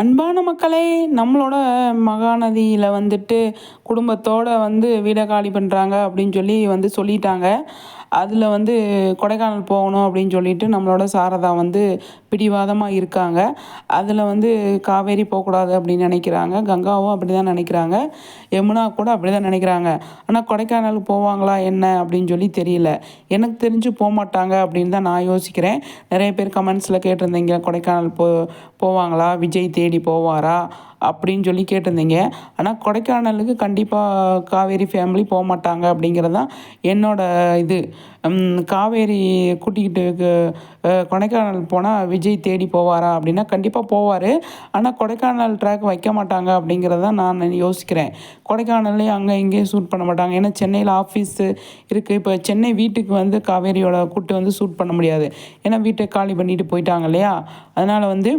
அன்பான மக்களே நம்மளோட மகாநதியில் வந்துட்டு குடும்பத்தோடு வந்து வீடை காலி பண்ணுறாங்க அப்படின்னு சொல்லி வந்து சொல்லிட்டாங்க. அதில் வந்து கொடைக்கானல் போகணும் அப்படின்னு சொல்லிட்டு நம்மளோட சாரதா வந்து பிடிவாதமாக இருக்காங்க. அதில் வந்து காவேரி போகக்கூடாது அப்படின்னு நினைக்கிறாங்க. கங்காவும் அப்படி தான் நினைக்கிறாங்க. யமுனா கூட அப்படி தான் நினைக்கிறாங்க. ஆனால் கொடைக்கானல் போவாங்களா என்ன அப்படின்னு சொல்லி தெரியல. எனக்கு தெரிஞ்சு போக மாட்டாங்க அப்படின்னு தான் நான் யோசிக்கிறேன். நிறைய பேர் கமெண்ட்ஸில் கேட்டிருந்தீங்க கொடைக்கானல் போ போவாங்களா? விஜய் தேடி போவாரா? அப்படின்னு சொல்லி கேட்டிருந்தீங்க. ஆனால் கொடைக்கானலுக்கு கண்டிப்பாக காவேரி ஃபேமிலி போக மாட்டாங்க அப்படிங்கிறது தான் என்னோடய இது காவேரி கூட்டிக்கிட்டு கொடைக்கானல் போனால் விஜய் தேடி போவாரா அப்படின்னா கண்டிப்பாக போவார். ஆனால் கொடைக்கானல் ட்ராக் வைக்க மாட்டாங்க அப்படிங்கிறத நான் யோசிக்கிறேன். கொடைக்கானல்லையும் அங்கே இங்கேயும் ஷூட் பண்ண மாட்டாங்க. ஏன்னா சென்னையில் ஆஃபீஸு இருக்குது இப்போ சென்னை வீட்டுக்கு வந்து காவேரியோட கூட்டு வந்து ஷூட் பண்ண முடியாது. ஏன்னா வீட்டை காலி பண்ணிட்டு போயிட்டாங்க இல்லையா? அதனால் வந்து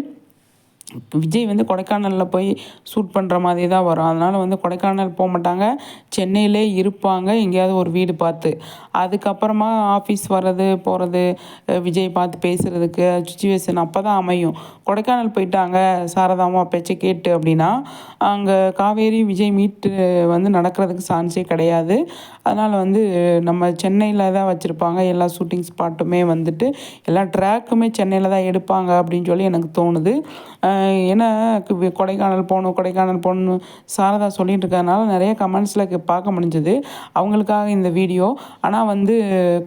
விஜய் வந்து கொடைக்கானலில் போய் ஷூட் பண்ணுற மாதிரி தான் வரும். அதனால் வந்து கொடைக்கானல் போக மாட்டாங்க. சென்னையிலே இருப்பாங்க. எங்கேயாவது ஒரு வீடு பார்த்து. அதுக்கப்புறமா ஆஃபீஸ் வர்றது போகிறது விஜய் பார்த்து பேசுகிறதுக்கு சுச்சுவேஷன் அப்போ தான் அமையும். கொடைக்கானல் போயிட்டாங்க. சாரதாமா பேச்சை கேட்டு அப்படின்னா அங்கே காவேரி விஜய் மீட்டு வந்து நடக்கிறதுக்கு சான்ஸே கிடையாது. அதனால் வந்து நம்ம சென்னையில் தான் வச்சுருப்பாங்க. எல்லா ஷூட்டிங் ஸ்பாட்டுமே வந்துட்டு எல்லா ட்ராக்குமே சென்னையில் தான் எடுப்பாங்க அப்படின்னு சொல்லி எனக்கு தோணுது. ஏன்னா கொடைக்கானல் போகணும் கொடைக்கானல் போகணும் சாரதா சொல்லிகிட்டு இருக்கிறதுனால நிறைய கமெண்ட்ஸில் பார்க்க முடிஞ்சது. அவங்களுக்காக இந்த வீடியோ ஆனால் வந்து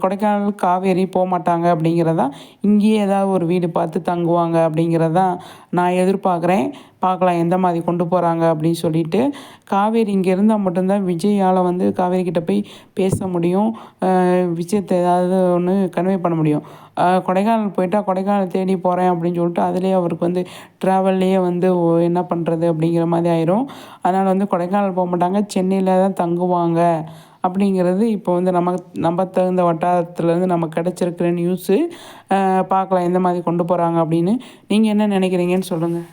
கொடைக்கானல் காவேரி போக மாட்டாங்க அப்படிங்கிறதான் இங்கேயே ஏதாவது ஒரு வீடு பார்த்து தங்குவாங்க அப்படிங்கிறதான் நான் எதிர்பார்க்குறேன். பார்க்கலாம் எந்த மாதிரி கொண்டு போகிறாங்க அப்படின்னு சொல்லிட்டு. காவேரி இங்கே இருந்தால் மட்டும்தான் விஜயால் வந்து காவேரி கிட்ட போய் பேச முடியும். விஷயத்தை ஏதாவது ஒன்று கன்வே பண்ண முடியும். கொடைக்கானல் போயிட்டால் கொடைக்கானல் தேடி போகிறேன் அப்படின்னு சொல்லிட்டு அதுலேயே அவருக்கு வந்து ட்ராவல்லையே வந்து என்ன பண்ணுறது அப்படிங்கிற மாதிரி ஆயிரும். அதனால் வந்து கொடைக்கானல் போக மாட்டாங்க. சென்னையில் தான் தங்குவாங்க. அப்படிங்கிறது இப்போ வந்து நம்ம நம்ம தகுந்த வட்டாரத்துலேருந்து நமக்கு கிடச்சிருக்கிற நியூஸு பார்க்கலாம் எந்த மாதிரி கொண்டு போகிறாங்க அப்படின்னு. நீங்கள் என்ன நினைக்கிறீங்கன்னு சொல்லுங்கள்